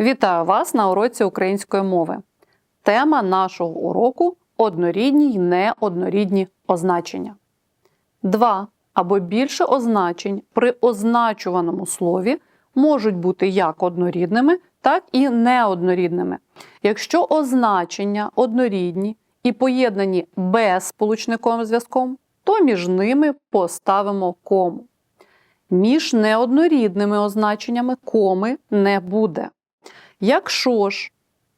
Вітаю вас на уроці української мови. Тема нашого уроку однорідні й неоднорідні означення. Два або більше означень при означуваному слові можуть бути як однорідними, так і неоднорідними. Якщо означення однорідні і поєднані без сполучниковим зв'язком, то між ними поставимо кому. Між неоднорідними означеннями коми не буде. Якщо ж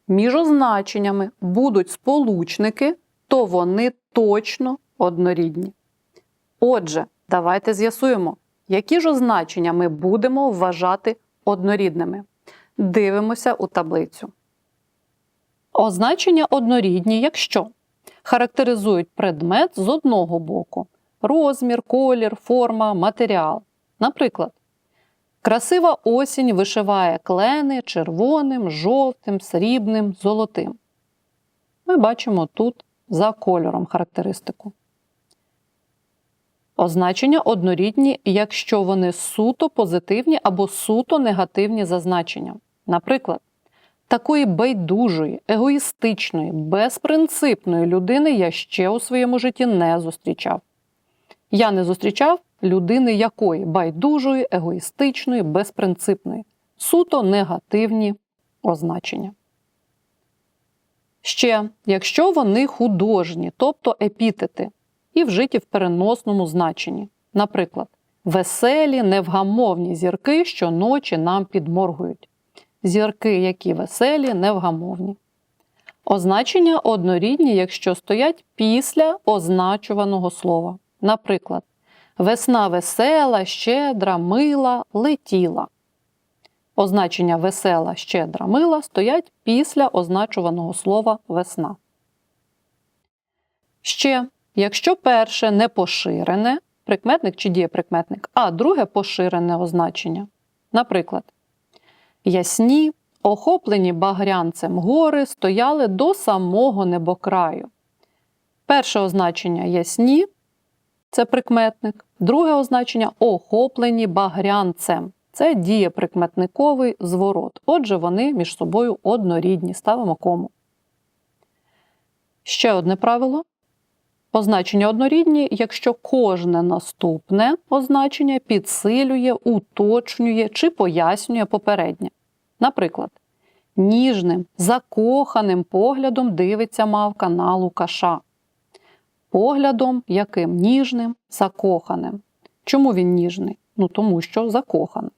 між означеннями будуть сполучники, то вони точно однорідні. Отже, давайте з'ясуємо, які ж означення ми будемо вважати однорідними. Дивимося у таблицю. Означення однорідні, якщо характеризують предмет з одного боку: розмір, колір, форма, матеріал. Наприклад, красива осінь вишиває клени червоним, жовтим, срібним, золотим. Ми бачимо тут за кольором характеристику. Означення однорідні, якщо вони суто позитивні або суто негативні за значенням. Наприклад, такої байдужої, егоїстичної, безпринципної людини я ще у своєму житті не зустрічав. Я не зустрічав людини якої байдужої, егоїстичної, безпринципної, суто негативні означення. Ще, якщо вони художні, тобто епітети, і вжиті в переносному значенні. Наприклад, веселі, невгамовні зірки щоночі нам підморгують. Зірки, які веселі, невгамовні. Означення однорідні, якщо стоять після означуваного слова. Наприклад, весна весела, щедра, мила, летіла. Означення весела, щедра, мила стоять після означуваного слова весна. Ще, якщо перше не поширене, прикметник чи дієприкметник, а друге поширене означення. Наприклад, ясні, охоплені багрянцем гори стояли до самого небокраю. Перше означення ясні це прикметник, друге означення охоплені багрянцем. Це дієприкметниковий зворот. Отже, вони між собою однорідні. Ставимо кому. Ще одне правило. Означення однорідні, якщо кожне наступне означення підсилює, уточнює чи пояснює попереднє. Наприклад, ніжним, закоханим поглядом дивиться мавка на Лукаша. Поглядом яким ніжним, закоханим. Чому він ніжний? Ну тому що закоханий.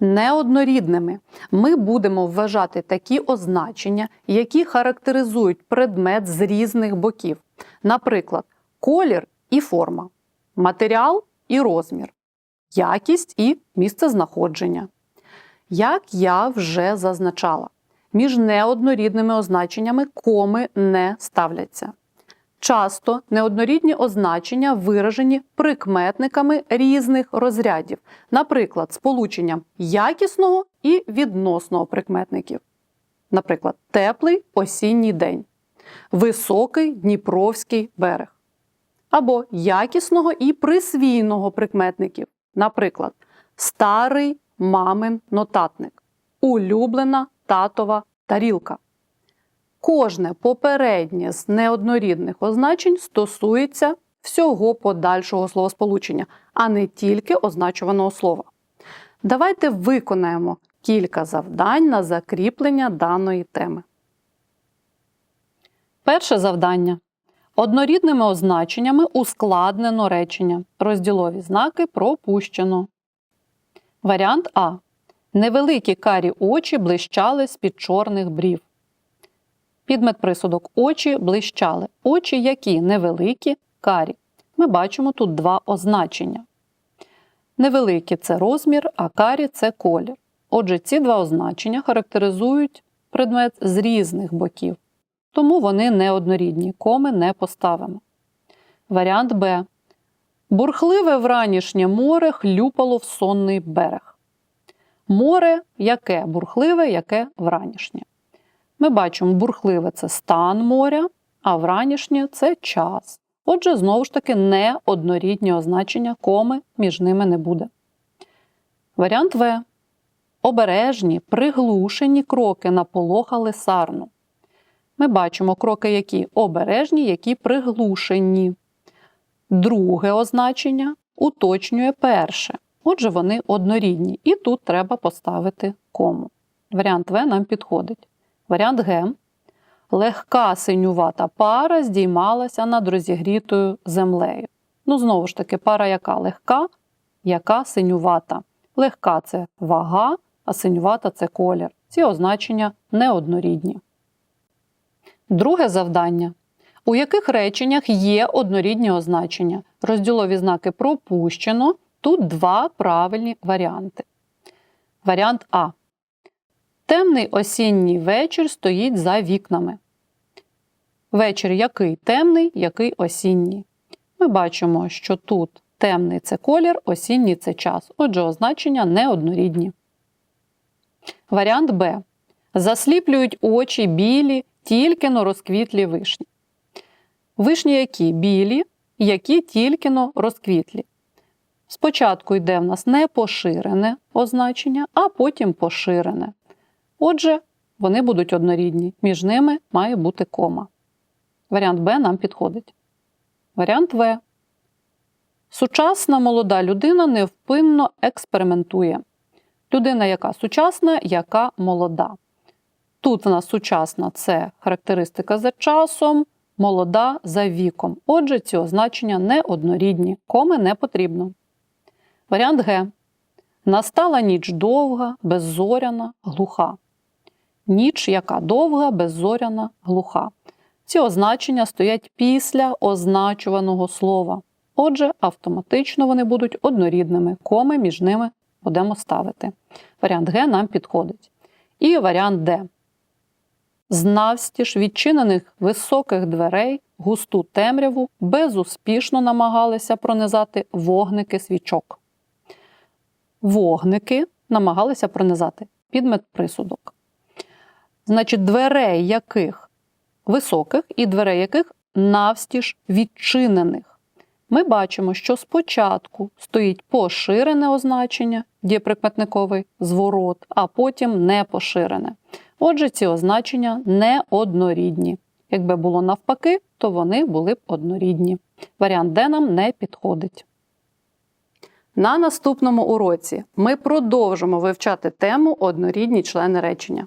Неоднорідними ми будемо вважати такі означення, які характеризують предмет з різних боків. Наприклад, колір і форма, матеріал і розмір, якість і місцезнаходження. Як я вже зазначала, між неоднорідними означеннями коми не ставляться. Часто неоднорідні означення виражені прикметниками різних розрядів, наприклад, сполученням якісного і відносного прикметників. Наприклад, теплий осінній день, високий Дніпровський берег. Або якісного і присвійного прикметників, наприклад, старий мамин нотатник, улюблена татова тарілка. Кожне попереднє з неоднорідних означень стосується всього подальшого словосполучення, а не тільки означуваного слова. Давайте виконаємо кілька завдань на закріплення даної теми. Перше завдання. Однорідними означеннями ускладнено речення. Розділові знаки пропущено. Варіант А. Невеликі карі очі блищали з-під чорних брів. Підмет присудок очі блищали. Очі, які невеликі, карі. Ми бачимо тут два означення. Невеликі це розмір, а карі це колір. Отже, ці два означення характеризують предмет з різних боків, тому вони неоднорідні, коми не поставимо. Варіант Б. Бурхливе вранішнє море хлюпало в сонний берег. Море яке бурхливе, яке вранішнє. Ми бачимо, бурхливе це стан моря, а вранішнє це час. Отже, знову ж таки, не однорідні означення коми між ними не буде. Варіант В. Обережні, приглушені кроки наполохали сарну. Ми бачимо кроки, які обережні, які приглушені. Друге означення уточнює перше. Отже, вони однорідні. І тут треба поставити кому. Варіант В нам підходить. Варіант Г. Легка синювата пара здіймалася над розігрітою землею. Ну, знову ж таки, пара яка легка, яка синювата. Легка це вага, а синювата це колір. Ці означення неоднорідні. Друге завдання. У яких реченнях є однорідні означення? Розділові знаки пропущено. Тут два правильні варіанти. Варіант А. Темний осінній вечір стоїть за вікнами. Вечір який темний, який осінній. Ми бачимо, що тут темний це колір, осінній це час. Отже, означення неоднорідні. Варіант Б. Засліплюють очі білі, тільки но розквітлі вишні. Вишні які білі, які тільки но розквітлі. Спочатку йде в нас не поширене означення, а потім поширене. Отже, вони будуть однорідні. Між ними має бути кома. Варіант Б нам підходить. Варіант В. Сучасна молода людина невпинно експериментує. Людина, яка сучасна, яка молода. Тут в нас сучасна це характеристика за часом, молода за віком. Отже, ці означення не однорідні, коми не потрібно. Варіант Г. Настала ніч довга, беззоряна, глуха. Ніч, яка довга, беззоряна, глуха. Ці означення стоять після означуваного слова. Отже, автоматично вони будуть однорідними, коми між ними будемо ставити. Варіант Г нам підходить. І варіант Д. З навстіж відчинених високих дверей густу темряву безуспішно намагалися пронизати вогники свічок. Вогники намагалися пронизати підмет присудок. Значить, дверей яких високих і дверей яких навстіж відчинених. Ми бачимо, що спочатку стоїть поширене означення, дієприкметниковий зворот, а потім непоширене. Отже, ці означення не однорідні. Якби було навпаки, то вони були б однорідні. Варіант Д нам не підходить. На наступному уроці ми продовжимо вивчати тему однорідні члени речення.